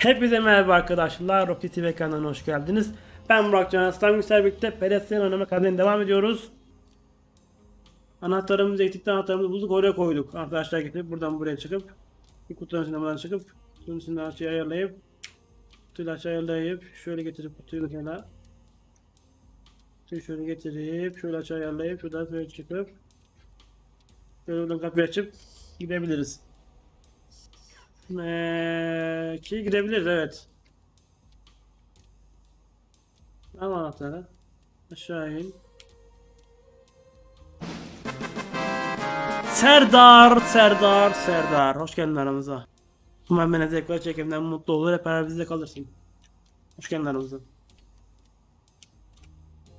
Hepinize merhaba arkadaşlar. Rocket TV kanalına hoş geldiniz. Ben Burak Can Aslan Güzel birlikte Pedestrian oynama kanalına devam ediyoruz. Anahtarımızı ektikten anahtarımızı bulduk oraya koyduk. Arkadaşlar getirip buradan buraya çıkıp bir kutunun içinden buradan çıkıp kutunun içinden açıyı ayarlayıp kutuyla açıyı ayarlayıp şöyle getirip kutuyu kenara kutuyu şöyle getirip şöyle açıyı ayarlayıp şuradan böyle çıkıp böyle buradan kapıyı açıp gidebiliriz. Ee, ki gidebiliriz evet. Al anahtarı. Aşağı in. Serdar, Serdar, Serdar. Hoş geldin aramıza. Umarım beni tekrar çekimden mutlu olur. Hep beraber bizde kalırsın. Hoş geldin aramıza.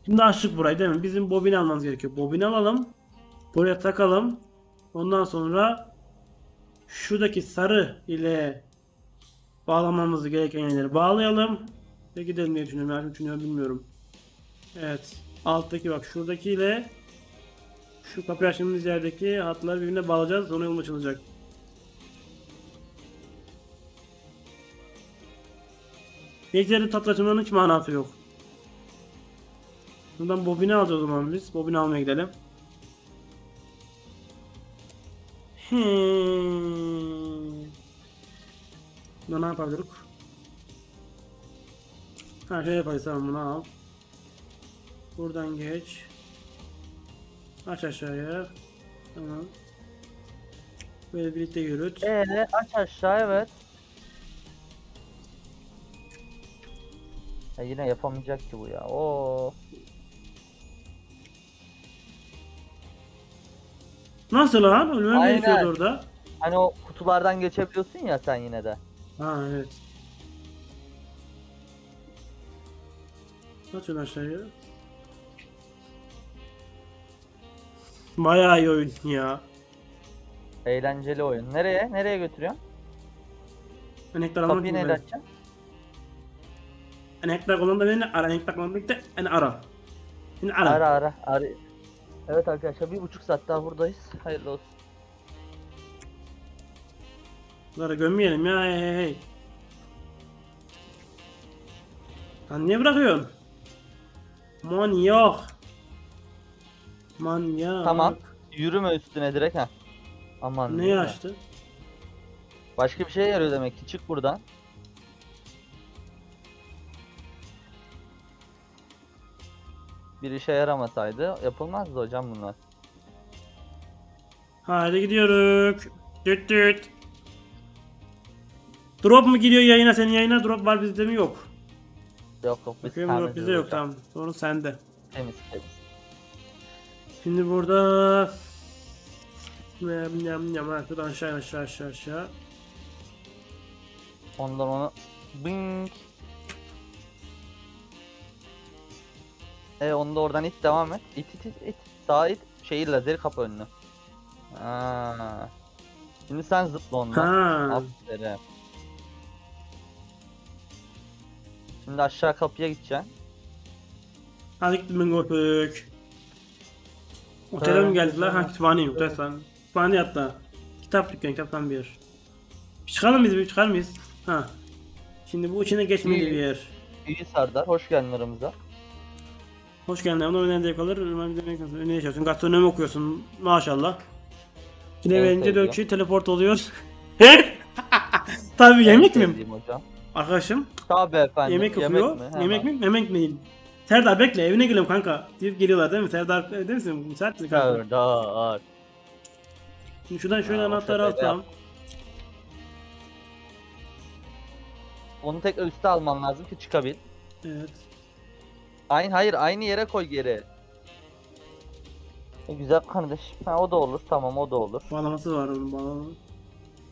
Şimdi açtık burayı değil mi? Bizim bobini almamız gerekiyor. Bobini alalım. Buraya takalım. Ondan sonra şuradaki sarı ile bağlamamız gereken yerleri bağlayalım ve gidelim diye düşünüyorum. Yani düşünüyorum bilmiyorum. Evet. Alttaki bak şuradaki ile şu kapıyı açtığımız yerdeki hatları birbirine bağlayacağız. Sonra yolum açılacak. Bilgisayarın tatlaşımının hiç manası yok. Buradan bobini alacağız o zaman biz. Bobini almaya gidelim. Hmm. Buna ne yapabiliriz? Ha şey yaparız tamam bunu al. Buradan geç. Aç aşağıya. Tamam. Böyle birlikte yürüt. Ee, aç aşağı evet. Ya yine yapamayacak ki bu ya. Oo. Nasıl lan? Ölmem Aynen. gerekiyordu orada. Hani o kutulardan geçebiliyorsun ya sen yine de. Ha evet. Aç onu aşağıya. Bayağı iyi oyun ya. Eğlenceli oyun. Nereye? Nereye götürüyorsun? Enektar almak Kapıyı neyle açacaksın? Enektar kullandı beni ara. Enektar kullandı birlikte en ara. Şimdi ara. Ara ara. ara. Evet arkadaşlar bir buçuk saat daha buradayız. Hayırlı olsun. Bunları gömmeyelim ya hey hey hey. Lan niye bırakıyorsun? Manyak. Manyak. Tamam. Yürüme üstüne direkt ha. Aman. Yürüme. açtı? Başka bir şey yarıyor demek ki. Çık buradan. Bir işe yaramasaydı yapılmazdı hocam bunlar. Haydi gidiyoruz. Düt düt. Drop mu gidiyor yayına senin yayına drop var bizde mi yok? Yok yok biz Bakıyorum drop bizde yok tamam. Sorun sende. Temiz temiz. Şimdi burada Yam yam yam ha, şuradan aşağı aşağı aşağı aşağı. Ondan onu bing. E onu da oradan it devam et. İt it it it. Sağa it. Şeyi lazeri kapı önünü. Aa. Şimdi sen zıpla ondan. Ha. Aferin. Şimdi aşağı kapıya gideceksin. Hadi gittim ben götük. Otele mi Evet. geldiler? Ha kütüphaneyim. Otel falan. Kütüphane hatta. Kitap dükkanı kitaptan bir yer. Çıkalım biz bir çıkar mıyız? Ha. Şimdi bu içine geçmeli bir yer. İyi Serdar. Hoş geldin aramıza. Hoş geldin. Ona önemli zevk alır. Ne yaşıyorsun? Gastronomi okuyorsun. Maşallah. Yine Evet, verince dört kişi teleport oluyor. Tabii yemek mi? hocam. Arkadaşım Tabii efendim. yemek yapıyor. mi? Yemek mi? Yemek mi? Serdar bekle evine geliyorum kanka. Deyip geliyorlar değil mi? Serdar e, değil misin? Müsait misin kanka? Serdar. Şimdi şuradan şöyle Ha, o anahtarı şakayı da alsam. Onu tekrar üste alman lazım ki çıkabil. Evet. Aynı hayır aynı yere koy geri. E, güzel kardeş. Ha o da olur. Tamam o da olur. Bağlaması var onun bağlama.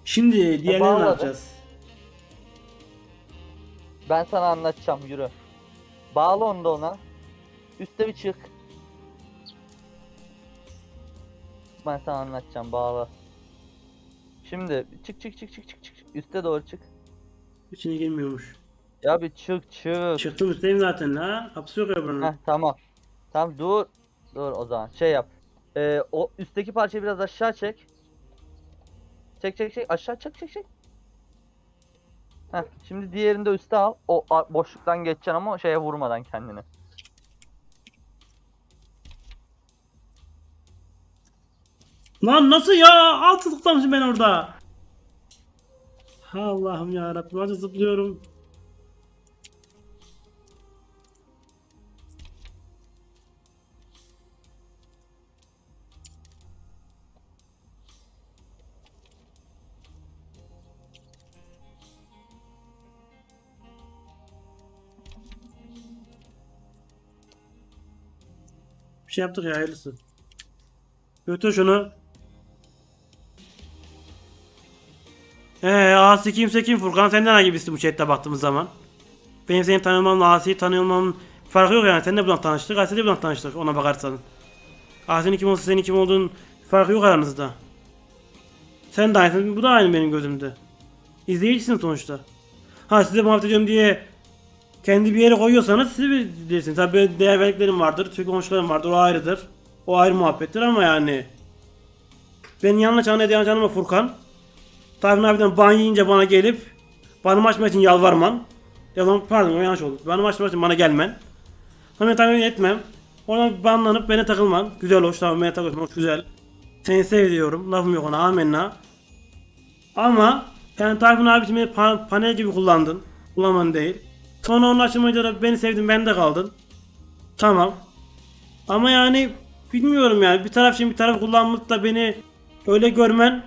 Şimdi diğerlerini ne bağladı. yapacağız? Ben sana anlatacağım yürü. Bağla onu da ona. Üste bir çık. Ben sana anlatacağım bağla. Şimdi çık çık çık çık çık çık. Üste doğru çık. İçine girmiyormuş. Ya bir çık çık. Çıktım üstteyim zaten ha. Kapısı yok ya buranın. Heh, tamam. Tamam dur. Dur o zaman şey yap. Ee, o üstteki parçayı biraz aşağı çek. Çek çek çek aşağı çek çek çek. Heh, şimdi diğerini de üste al. O boşluktan geçeceksin ama şeye vurmadan kendini. Lan nasıl ya? Altı zıplamışım ben orada. Allah'ım ya Rabbim hadi zıplıyorum. Bir şey yaptık ya hayırlısı. Götür şunu. Ee, Asi kimse kim Furkan? Senden hangi birisi bu chatte baktığımız zaman? Benim seni tanımamla Asi'yi tanımamın farkı yok yani. Sen de buradan tanıştık, Asi de buradan tanıştık ona bakarsan. Asi'nin kim olsa senin kim olduğun farkı yok aranızda. Sen de aynısın, bu da aynı benim gözümde. İzleyicisin sonuçta. Ha size muhabbet ediyorum diye kendi bir yere koyuyorsanız siz bilirsin. Tabii böyle değer verdiklerim vardır, Türk komşularım vardır, o ayrıdır. O ayrı muhabbettir ama yani. Benim yanlış anlayan canıma Furkan. Tayfun abiden ban yiyince bana gelip banımı açmak için yalvarman. Ya lan pardon o yanlış oldu. Banımı açmak için bana gelmen. Sonra tahmin etmem. Oradan banlanıp bana takılman. Güzel hoş tamam bana takılman hoş güzel. Seni seviyorum. Lafım yok ona amenna. Ama yani Tayfun abi için beni pa- panel gibi kullandın. Kullanman değil. Sonra onun açılmayınca da beni sevdin bende kaldın. Tamam. Ama yani bilmiyorum yani bir taraf için bir taraf kullanıp da beni öyle görmen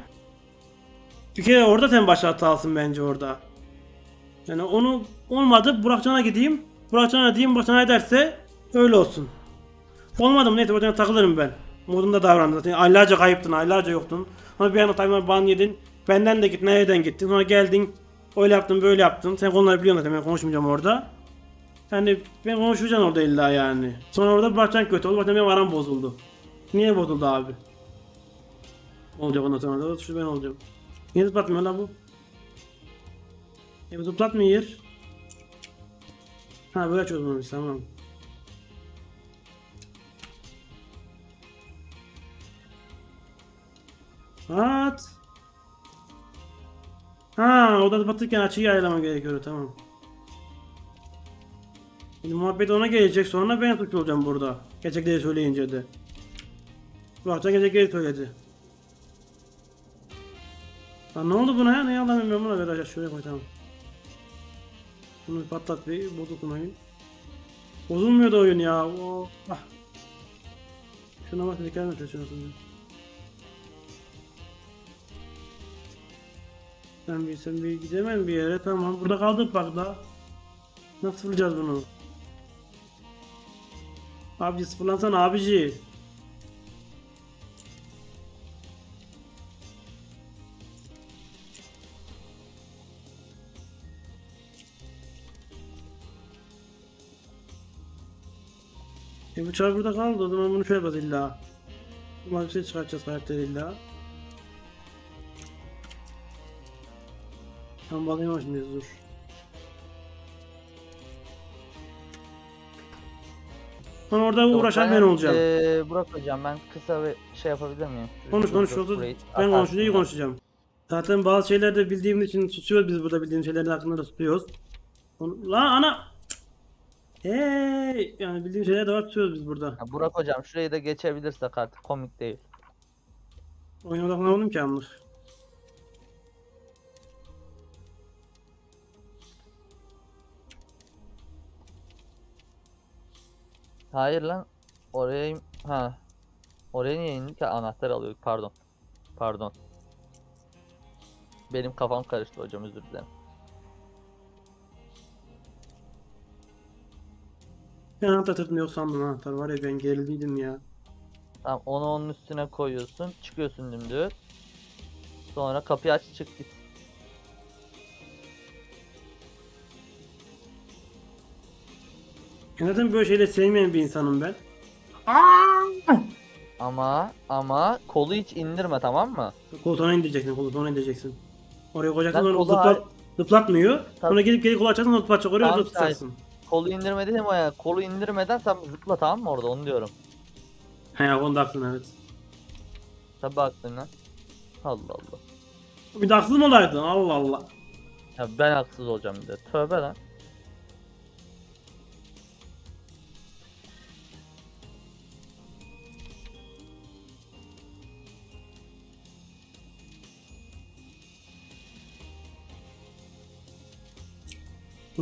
bir kere orada sen baş hatalısın bence orada. Yani onu olmadı Burakcan'a gideyim. Burakcan'a diyeyim Burakcan'a ederse öyle olsun. Olmadı mı neyse Burakcan'a takılırım ben. Modunda davrandı zaten. Aylarca kayıptın, aylarca yoktun. Ama bir anda tabii ban yedin. Benden de git, nereden gittin? Sonra geldin. Öyle yaptın, böyle yaptın. Sen konuları biliyorsun zaten ben konuşmayacağım orada. Yani ben konuşacağım orada illa yani. Sonra orada Burakcan kötü oldu. Burakcan benim aram bozuldu. Niye bozuldu abi? Olacak ondan sonra şu ben olacağım. Niye zıplatmıyor lan bu? E bu zıplatmıyor. Ha böyle çözmemiş tamam. At. Ha o da zıplatırken açıyı ayarlama gerekiyor tamam. Şimdi muhabbet ona gelecek sonra ben suçlu olacağım burada. Gerçekleri söyleyince de. Burak'ta gerçekleri söyledi. Lan ne oldu buna ya? Ne yalan ben buna ver şuraya koy tamam. Bunu patlat bir bozulsun oyun. Bozulmuyor da oyun ya. Oh. Ah. Şuna bak dikkat et şuna Sen bir sen bir gidemem bir yere tamam burada kaldık bak da. Nasıl vuracağız bunu? Abici sıfırlansana abici. E bu çay burada kaldı o zaman bunu şöyle yapacağız illa. Umarım şey çıkartacağız karakter illa. Tam bağlayamam şimdi dur. Ben orada uğraşan ben olacağım. Ee, Burak hocam ben kısa bir şey yapabilir miyim? Konuş konuş burayı Ben konuşunca iyi konuşacağım. Zaten bazı şeyler de bildiğimiz için tutuyoruz biz burada bildiğimiz şeylerin hakkında da tutuyoruz. Onu- Lan ana! Hey! Yani bildiğim şeyler de var tutuyoruz biz burada. Ya Burak hocam şurayı da geçebilirsek artık komik değil. Oyuna odaklanamadım ki anlık. Hayır lan. Oraya ha. Oraya niye indik anahtar alıyorduk pardon. Pardon. Benim kafam karıştı hocam özür dilerim. Ben anahtar yok sandım anahtar var ya ben gerildiydim ya. Tamam onu onun üstüne koyuyorsun. Çıkıyorsun dümdüz. Sonra kapıyı aç çık git. Zaten böyle şeyleri sevmeyen bir insanım ben. Ama ama kolu hiç indirme tamam mı? Koltuğuna indireceksin, koltuğuna indireceksin. Oraya koyacaksın Lan sonra kolu zıplat, zıplatmıyor. Tabii. Sonra gidip geri kolu açacaksın zıplatacak oraya Tamam, zıplatacaksın. Kolu indirme dedim o ya. Kolu indirmeden sen zıpla tamam mı orada onu diyorum. He onda haklısın evet. Tabi baktın lan. Allah Allah. Bir de haksız mı olaydın? Allah Allah. Ya ben haksız olacağım bir de. Tövbe lan.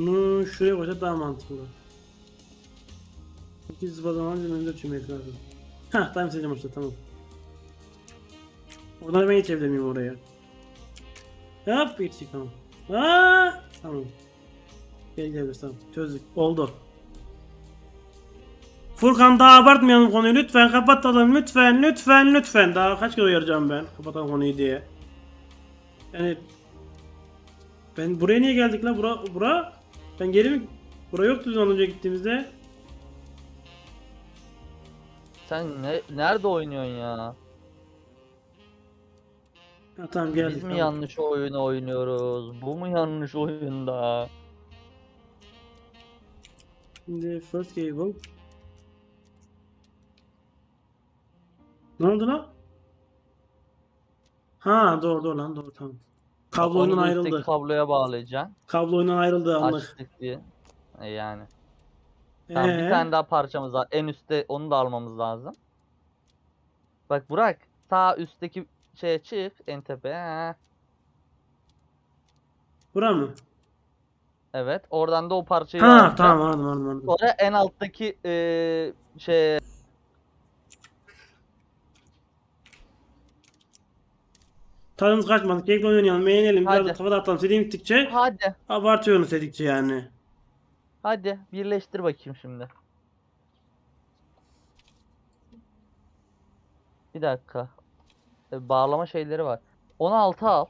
Bunu şuraya koysa daha mantıklı. İki zıba zaman önünde tüymek lazım. Hah tamam seçeceğim işte tamam. Oradan ben geçebilir miyim oraya? Yap geçtik tamam. Aa, tamam. Gel gidebiliriz tamam. Çözdük. Oldu. Furkan daha abartmayalım konuyu lütfen kapatalım lütfen lütfen lütfen daha kaç kere uyaracağım ben kapatalım konuyu diye. Yani ben buraya niye geldik la bura bura ben geri mi bura yoktu biz ondan önce gittiğimizde Sen ne nerede oynuyorsun ya? ha, tamam geldik Biz mi tamam. yanlış oyunu oynuyoruz? Bu mu yanlış oyunda? Şimdi first cable ne oldu lan ha doğru doğru lan doğru tamam kablo Onu oyundan da üstteki ayrıldı kabloya bağlayacaksın. kablo oyundan ayrıldı anlık Açtık diye. E yani. Tamam bir Ee? tane daha parçamız var. En üstte onu da almamız lazım. Bak Burak sağ üstteki şeye çık en tepe. ha. bura mı Evet oradan da o parçayı ha alacaksın. tamam anladım anladım anladım Sonra en alttaki eee şey Tadımız kaçmadık. Kekle oynayalım, beğenelim. Biraz Hadi. da kafa dağıtalım. Dediğim gittikçe hadi abartıyorsunuz dedikçe yani. hadi birleştir bakayım şimdi. Bir dakika. E, Bağlama şeyleri var. 16 al.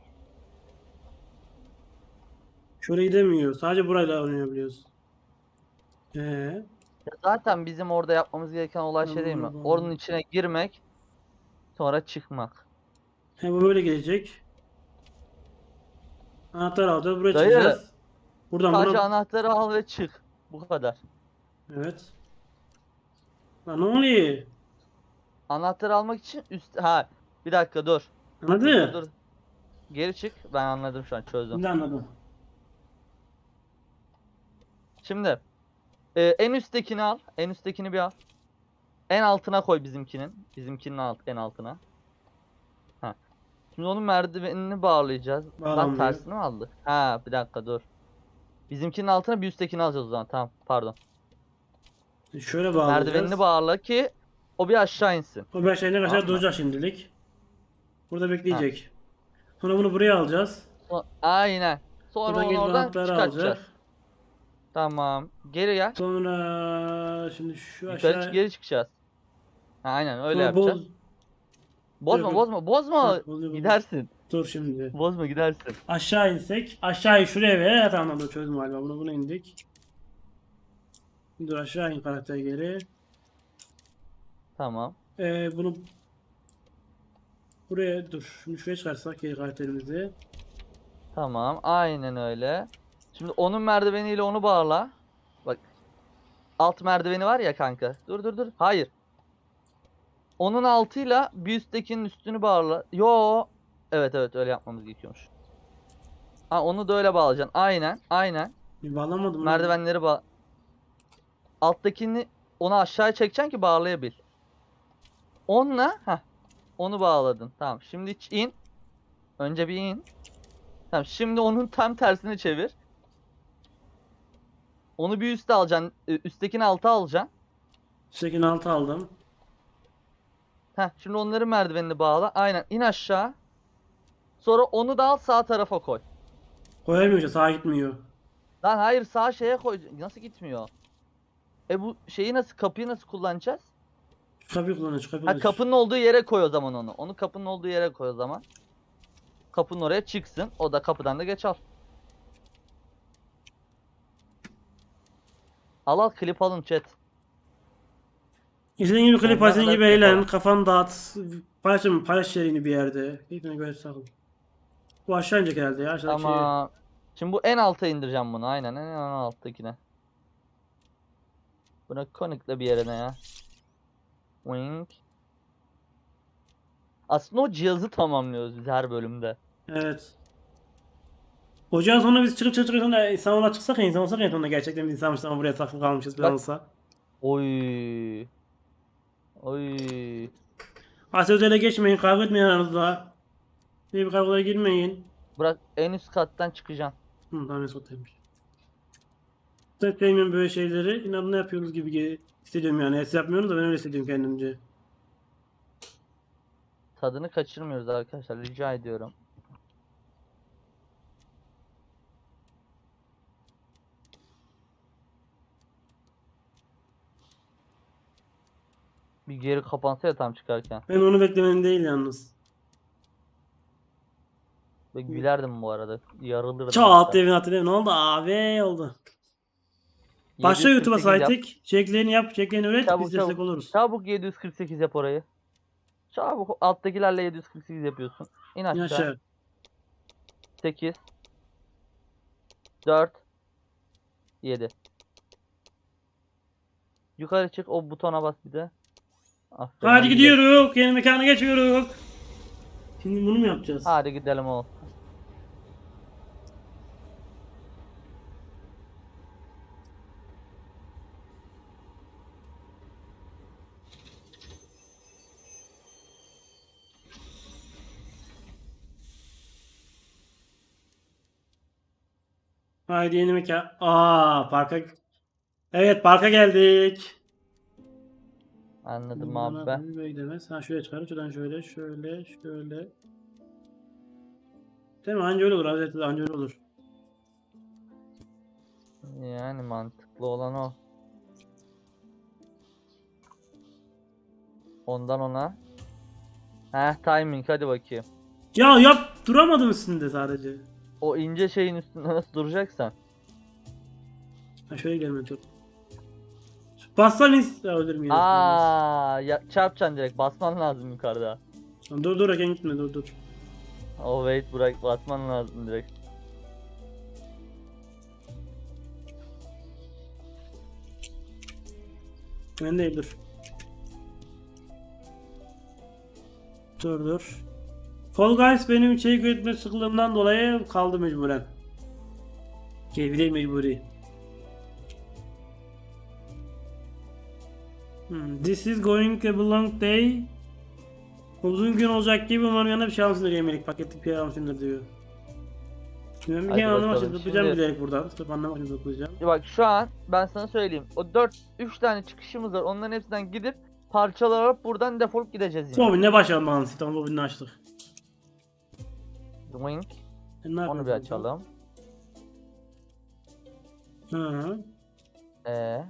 Şöyle gidemiyor. Sadece burayla oynayabiliyoruz. Ee, Ya Zaten bizim orada yapmamız gereken olay şey değil mi? Anladım. Onun içine girmek, sonra çıkmak. He bu böyle gelecek. Anahtar alacağız. Buraya Dayı, çıkacağız. Buradan Sadece buna... anahtarı al ve çık. Bu kadar. Evet. Lan ne oluyor? Anahtarı almak için üst... Ha, bir dakika dur. Dur, Anladı? dur. Geri çık. Ben anladım şu an çözdüm. Şimdi anladım. Şimdi e, en üsttekini al. En üsttekini bir al. En altına koy bizimkinin. Bizimkinin alt, en altına. Şimdi onun merdivenini bağlayacağız. Lan tersini mi aldı? Ha bir dakika dur. Bizimkinin altına bir üsttekini alacağız o zaman. Tamam pardon. Şöyle bağlayacağız. Merdivenini bağla ki o bir aşağı insin. O beş şeyine kadar Tamam. duracak şimdilik. Burada bekleyecek. Sonra bunu buraya alacağız. So- Aynen. Sonra Buradan onu gelip oradan anahtarı çıkartacağız. Tamam. Geri gel. Sonra şimdi şu Yukarı aşağı... çık- geri çıkacağız. Ha, aynen öyle Sonra yapacağız. Boz- Bozma Dur, bozma bozma. Bozuyor, bozuyor. Gidersin. Dur şimdi. Bozma gidersin. Aşağı insek. Aşağıyı şuraya ver. Evet, tamam dur çözdüm galiba. Bunu buna indik. Dur aşağı in karakter geri. Tamam. Ee, bunu buraya dur. Şimdi şuraya çıkarsak geri karakterimizi. Tamam. Aynen öyle. Şimdi onun merdiveniyle onu bağla. Bak. Alt merdiveni var ya kanka. Dur dur dur. Hayır. Onun altıyla bir üsttekinin üstünü bağla. Yo. Evet evet öyle yapmamız gerekiyormuş. Ha onu da öyle bağlayacaksın. Aynen. Aynen. Bir bağlamadım. Merdivenleri bağ. Alttakini onu aşağı çekeceksin ki bağlayabil. Onunla ha onu bağladın. Tamam. Şimdi in. Önce bir in. Tamam. Şimdi onun tam tersini çevir. Onu bir üste alacaksın. e, Üsttekini alta alacaksın. Şekin altı aldım. Heh, şimdi onların merdivenini bağla. Aynen. in aşağı. Sonra onu da al sağ tarafa koy. Koyamıyor. Sağa gitmiyor. Lan hayır sağ şeye koy. Nasıl gitmiyor? E bu şeyi nasıl kapıyı nasıl kullanacağız? Şu kapıyı kullanıyor. Şu kapıyı Ha kullanıyor. kapının olduğu yere koy o zaman onu. Onu kapının olduğu yere koy o zaman. Kapının oraya çıksın. O da kapıdan da geç al. Al al klip alın chat. İstediğin gibi klip Ondan istediğin gibi klip eğlen. alalım. Kafanı dağıt. Paylaşım, paylaş yerini bir yerde. Keyfine göre sakın. Bu aşağı inecek herhalde ya. Aşağıdaki şey. Ama şimdi bu en alta indireceğim bunu. Aynen en alttakine. Buna connect'le bir yerine ya. Wink. Aslında o cihazı tamamlıyoruz biz her bölümde. Evet. Ocağın sonra biz çıkıp çıkıp çıkıp sonra insan olarak çıksak ya insan olsak ya sonra gerçekten bir insanmış ama buraya saklı kalmışız falan Bak. olsa. Oy. Oy. Asya özele geçmeyin kavga etmeyin aranızda. Bir bir kavgalara girmeyin. Bırak en üst kattan çıkacaksın. Hı daha mesutaymış. Ben sevmiyorum böyle şeyleri. İnanın yapıyoruz gibi hissediyorum yani. Siz yapmıyorsunuz da ben öyle hissediyorum kendimce. Tadını kaçırmıyoruz arkadaşlar rica ediyorum. Bir geri kapansa ya tam çıkarken. Ben onu beklemenim değil yalnız. Ve gülerdim bu arada. Yarılırdım. Çat hatta. evin atı değil mi? Ne oldu abi oldu. Başla 748 YouTube'a. Saytek. Çeklerini yap, çeklerini üret. Çabuk, biz destek çabuk. oluruz. Çabuk 748 yap orayı. Çabuk alttakilerle 748 yapıyorsun. İn İn aşağı. aşağı. 8 4 7 Yukarı çık o butona bas bir de. Aferin, Hadi gidelim. gidiyoruz. Yeni mekana geçiyoruz. Şimdi bunu mu yapacağız? Hadi gidelim oğlum. Haydi yeni mekan. Aa parka. Evet parka geldik. Anladım abi ben. Ha şöyle çıkarım. Şuradan şöyle, şöyle, şöyle. Değil mi? Anca öyle olur. Hazreti anca öyle olur. Yani mantıklı olan o. Ondan ona. Heh timing hadi bakayım. Ya yap duramadım üstünde sadece. O ince şeyin üstünde nasıl duracaksan. Ha şöyle gelmedi çok. Bassan. Ya ölürüm yine. Aa, ya, çarpacaksın direkt basman lazım yukarıda. Dur dur Eken gitme dur dur. O wait bırak basman lazım direkt. Ben değil dur. Dur dur. Fall Guys benim içerik üretme sıklığımdan dolayı kaldı mecburen. Keyfi mecburi. Hmm, This is going to be long day. Uzun gün olacak gibi umarım yanına bir şey almışsındır yemelik paketli bir şey almışsındır diyor. Şimdi ben bir kere anlamak için tutacağım şimdi- bilerek buradan. Tutup anlamak için tutacağım. Bak şu an ben sana söyleyeyim. O 4 3 tane çıkışımız var. Onların hepsinden gidip parçalar alıp buradan defolup gideceğiz yine. Bobin'le başlayalım bakalım. Tamam Bobin'le açtık. Wink. E, Onu bir açalım. Hı hı. Ee.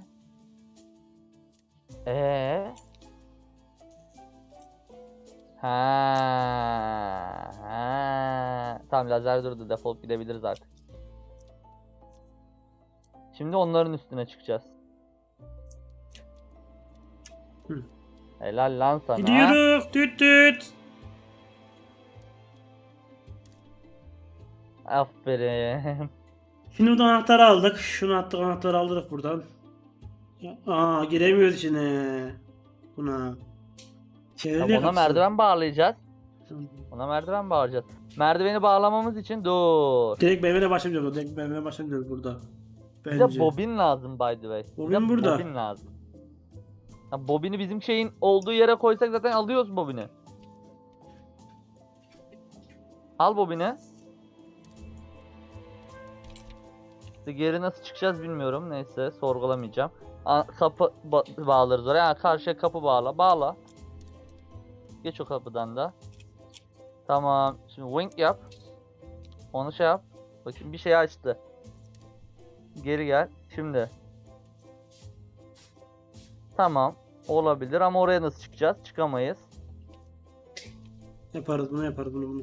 Ee. Ha. Ha. Tamam lazer durdu. Defolup gidebiliriz artık. Şimdi onların üstüne çıkacağız. Hı. Helal lan sana. Gidiyoruz. Tüt tüt. Aferin. Şimdi buradan anahtarı aldık. Şunu attık anahtarı aldık buradan. Aa giremiyoruz içine. Buna. Ya ona merdiven bağlayacağız. Ona merdiven bağlayacağız. Merdiveni bağlamamız için dur. Direkt BMW'ye başlamayacağız. Direkt BMW'ye başlamayacağız burada. Bize Bence. bobin lazım by the way. Bize Bobin burada. Bobin lazım. Ya bobini bizim şeyin olduğu yere koysak zaten alıyoruz bobini. Al bobini. İşte geri nasıl çıkacağız bilmiyorum. Neyse sorgulamayacağım. A- kapı ba- bağlarız oraya. Ha, karşıya kapı bağla. Bağla. Geç o kapıdan da. Tamam. Şimdi wing yap. Onu şey yap. Bakın bir şey açtı. Geri gel. Şimdi. Tamam. Olabilir ama oraya nasıl çıkacağız? Çıkamayız. Yaparız bunu yaparız bunu bunu.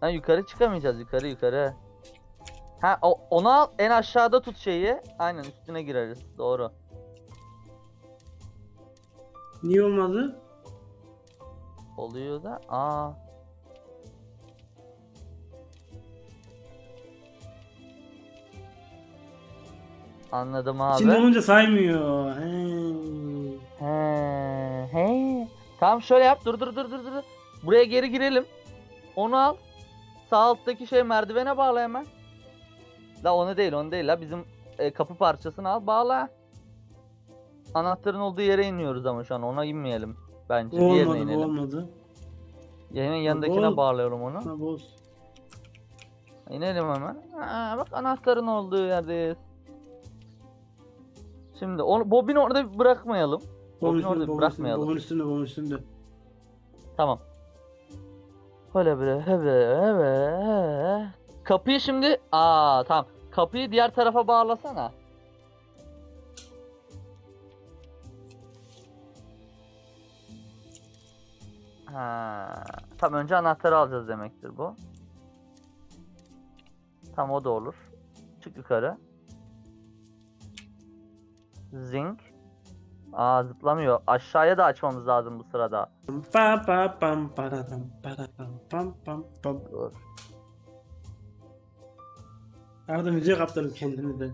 Ha yukarı çıkamayacağız. Yukarı yukarı. Ha o, onu al. En aşağıda tut şeyi. Aynen üstüne gireriz. Doğru. Niye olmadı? Oluyor da. Aa. Anladım abi. İçinde olunca saymıyor. He. He, he. Tamam şöyle yap. Dur dur dur dur dur. Buraya geri girelim. Onu al. sağ alttaki şey merdivene bağla hemen. La onu değil onu değil la bizim e, kapı parçasını al bağla. Anahtarın olduğu yere iniyoruz ama şu an ona inmeyelim bence. Bu Diğerine olmadı bu inelim. olmadı. Yayının yanındakine bağlıyorum onu. Ha boz. İnelim hemen. Aa, bak anahtarın olduğu yerdeyiz. Şimdi onu bobini orada bırakmayalım. Bobun Bobini orada bırakmayalım. bobun üstünde, bobun üstünde. Tamam. Böyle böyle hebe hebe. Kapıyı şimdi aa tamam. Kapıyı diğer tarafa bağlasana. Ha, tam önce anahtarı alacağız demektir bu. Tam o da olur. Çık yukarı. Zinc. Aa zıplamıyor. Aşağıya da açmamız lazım bu sırada. Pa pa pam pararam pararam pam pam pam. Dur. Arada müziğe kaptırdım kendimi de.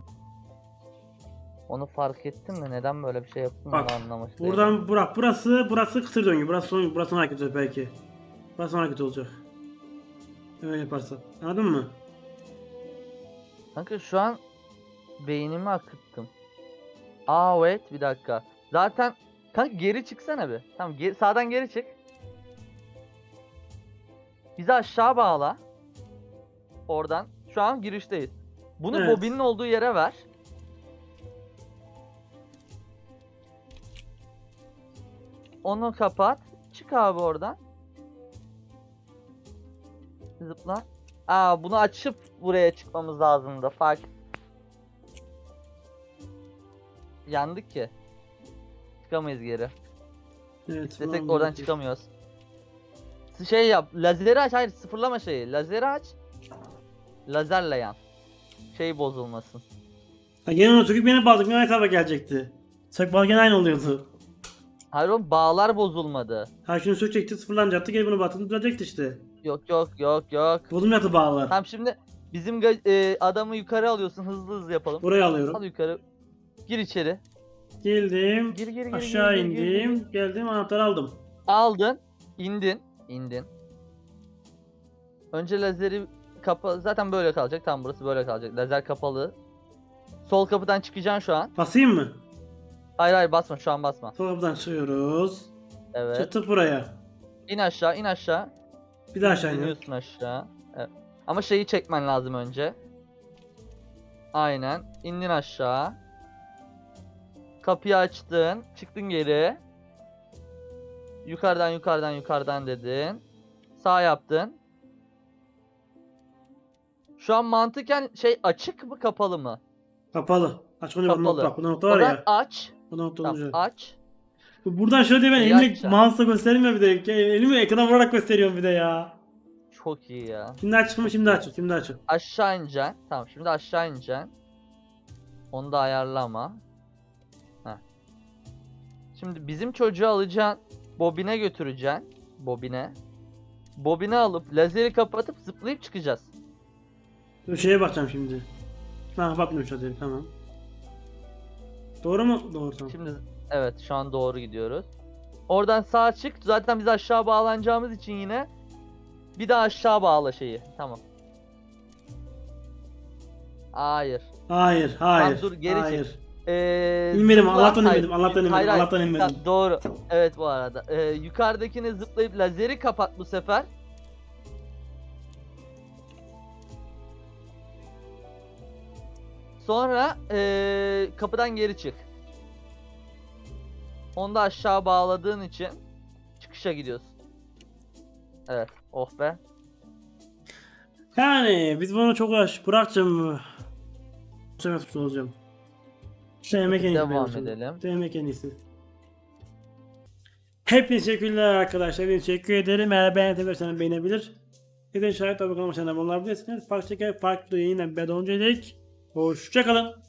Onu fark ettim de neden böyle bir şey yaptım Bak, onu anlamış değilim. Buradan Burak burası burası kısır döngü. Burası son burası sonra hareket olacak belki. Burası sonra hareket olacak. Hemen yaparsan. Anladın mı? Kanka şu an beynimi akıttım. Aa wait bir dakika. Zaten kanka geri çıksana bir. Tamam geri, sağdan geri çık. Bizi aşağı bağla. Oradan. Şu an girişteyiz. Bunu Evet. bobinin olduğu yere ver. Onu kapat. Çık abi oradan. Zıpla. Aa bunu açıp buraya çıkmamız lazımdı. Fark. Yandık ki. Çıkamayız geri. Evet. Tamam, oradan evet. çıkamıyoruz. Şey yap. Lazeri aç. Hayır sıfırlama şeyi. Lazeri aç. Lazerle yan. Şey bozulmasın. Ha gene söküp yine bağladık. Yine hesaba gelecekti. Sök bağlı gene aynı oluyordu. Hayır oğlum bağlar bozulmadı. Ha şunu sökecekti sıfırlanacaktı. Geri bunu battı düzelecekti işte. Yok yok yok yok. Bozulmayacaktı bağlar. Tamam şimdi bizim e, adamı yukarı alıyorsun. Hızlı hızlı yapalım. Buraya alıyorum. Al yukarı. Gir içeri. Geldim. Gir gir gir. gir, Aşağı gir, gir, gir. indim. Geldim anahtarı aldım. Aldın. indin, indin. Önce lazeri kapalı. Zaten böyle kalacak. Tam burası böyle kalacak. Lazer kapalı. Sol kapıdan çıkacaksın şu an. Basayım mı? Hayır hayır basma şu an basma. Sol kapıdan çıkıyoruz. Evet. Çıktık buraya. İn aşağı in aşağı. Bir daha aşağı iniyorum. İniyorsun aşağı. Evet. Ama şeyi çekmen lazım önce. Aynen. İndin aşağı. Kapıyı açtın. Çıktın geri. Yukarıdan yukarıdan yukarıdan dedin. Sağ yaptın. Şu an mantıken şey açık mı kapalı mı? Kapalı. Aç bunu bak Kapalı. bak. Bu nokta var ya. aç. Bu nokta Tamam, olacak. aç. Buradan şöyle diye ben İyi elimi açacağım. mouse'la göstermiyor bir de. Elimi ekrana vurarak gösteriyorum bir de ya. Çok iyi ya. Şimdi aç mı? Şimdi aç. Şimdi aç. Aşağı ineceksin. Tamam şimdi aşağı ineceksin. Onu da ayarlama. Heh. Şimdi bizim çocuğu alacaksın. Bobine götüreceksin. Bobine. Bobine alıp lazeri kapatıp zıplayıp çıkacağız. Dur şeye bakacağım şimdi. Ha bakmıyorum an, tamam. Doğru mu? Doğru tamam. Şimdi evet şu an doğru gidiyoruz. Oradan sağ çık. Zaten biz aşağı bağlanacağımız için yine bir daha aşağı bağla şeyi. Tamam. Hayır. Hayır, hayır. dur, geri hayır. Ee, İnmedim, zıpla- Allah'tan Hayır, inmedim, Allah'tan inmedim, hayır, hayır. Allah'tan inmedim. Doğru. Evet bu arada. Ee, yukarıdakini zıplayıp lazeri kapat bu sefer. Sonra ee, kapıdan geri çık. Onu da aşağı bağladığın için çıkışa gidiyorsun. Evet. Oh be. Yani biz bunu çok uğraş. Burak'cığım. Bu sefer suçlu olacağım. Sevmek en iyisi. Devam edelim. Sevmek en iyisi. Hepinize teşekkürler arkadaşlar. Hepinize teşekkür ederim. Eğer beğendiyseniz beğenebilir. De şahit tabi kanalıma abone olabilirsiniz. Farklı şeker farklı yayınla bir öncelik. Hoşçakalın.